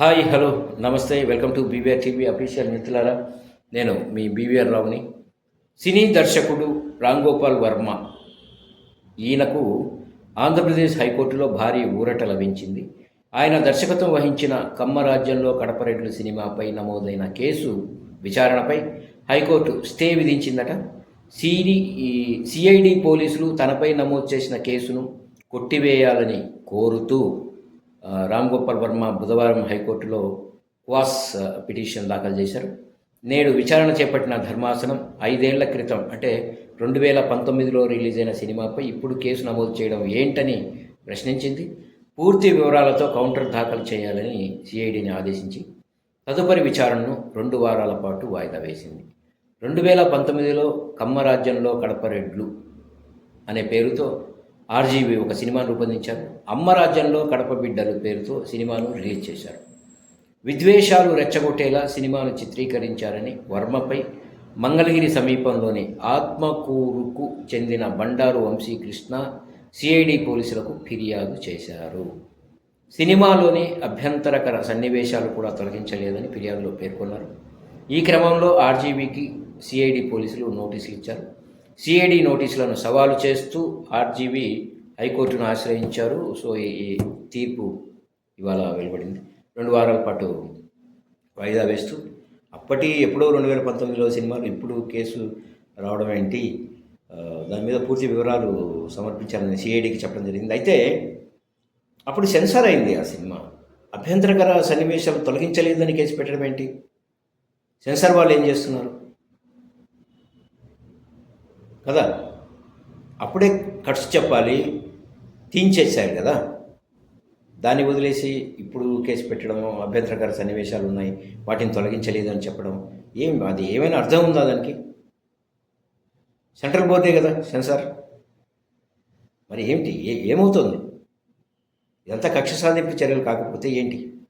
Hi hello నమస్తే welcome to BVR TV official మిత్రులారా. నేను మీ బీవీఆర్ రావుని. సినీ దర్శకుడు రామ్ గోపాల్ వర్మ. ఈయనకు ఆంధ్రప్రదేశ్ హైకోర్టులో భారీ ఊరట లభించింది. ఆయన దర్శకత్వం వహించిన కమ్మరాజ్యంలో కడపరెడ్లు సినిమాపై నమోదైన కేసు విచారణపై హైకోర్టు స్టే విధించిందట. సిడి సిఐడి పోలీసులు తనపై నమోదు చేసిన కేసును కొట్టివేయాలని కోరుతూ రామ్ గోపాల్ వర్మ బుధవారం హైకోర్టులో క్వాస్ పిటిషన్ దాఖలు చేశారు. నేడు విచారణ చేపట్టిన ధర్మాసనం ఐదేళ్ళ క్రితం అంటే రెండు వేల పంతొమ్మిదిలో రిలీజ్ అయిన సినిమాపై ఇప్పుడు కేసు నమోదు చేయడం ఏంటని ప్రశ్నించింది. పూర్తి వివరాలతో కౌంటర్ దాఖలు చేయాలని సిఐడిని ఆదేశించి తదుపరి విచారణను రెండు వారాల పాటు వాయిదా వేసింది. రెండు వేల పంతొమ్మిదిలో కమ్మరాజ్యంలో కడపరెడ్లు అనే పేరుతో ఆర్జీవి ఒక సినిమాను రూపొందించారు. అమ్మ రాజ్యంలో కడప బిడ్డలు పేరుతో సినిమాను రిలీజ్ చేశారు. విద్వేషాలు రెచ్చగొట్టేలా సినిమాను చిత్రీకరించారని వర్మపై మంగళగిరి సమీపంలోని ఆత్మకూరుకు చెందిన బండారు వంశీ కృష్ణ సిఐడి పోలీసులకు ఫిర్యాదు చేశారు. సినిమాలోని అభ్యంతరకర సన్నివేశాలు కూడా తొలగించలేదని ఫిర్యాదులో పేర్కొన్నారు. ఈ క్రమంలో ఆర్జీవీకి సిఐడి పోలీసులు నోటీసులు ఇచ్చారు. సిఐడి నోటీసులను సవాలు చేస్తూ ఆర్జీబీ హైకోర్టును ఆశ్రయించారు. సో ఈ తీర్పు ఇవాళ వెలువడింది. రెండు వారాల పాటు వాయిదా వేస్తూ అప్పటి ఎప్పుడో రెండు వేల పంతొమ్మిదిలో సినిమాలు ఇప్పుడు కేసు రావడం ఏంటి దాని మీద పూర్తి వివరాలు సమర్పించాలని సిఐడికి చెప్పడం జరిగింది. అయితే అప్పుడు సెన్సార్ అయింది ఆ సినిమా. అభ్యంతరకర సన్నివేశాలు తొలగించలేదని కేసు పెట్టడం ఏంటి? సెన్సార్ వాళ్ళు ఏం చేస్తున్నారు? కదా? అప్పుడే కట్స్ చెప్పాలి తీయించేసారు కదా? దాన్ని వదిలేసి ఇప్పుడు కేసు పెట్టడం అభ్యంతరకర సన్నివేశాలు ఉన్నాయి వాటిని తొలగించలేదు అని చెప్పడం ఏం అది ఏమైనా అర్థం ఉందా దానికి? సెంట్రల్ బోర్డే కదా సెన్సార్. మరి ఏమిటి? ఏ ఏమవుతుంది? ఇదంతా కక్ష సాధింపు చర్యలు కాకపోతే ఏంటి?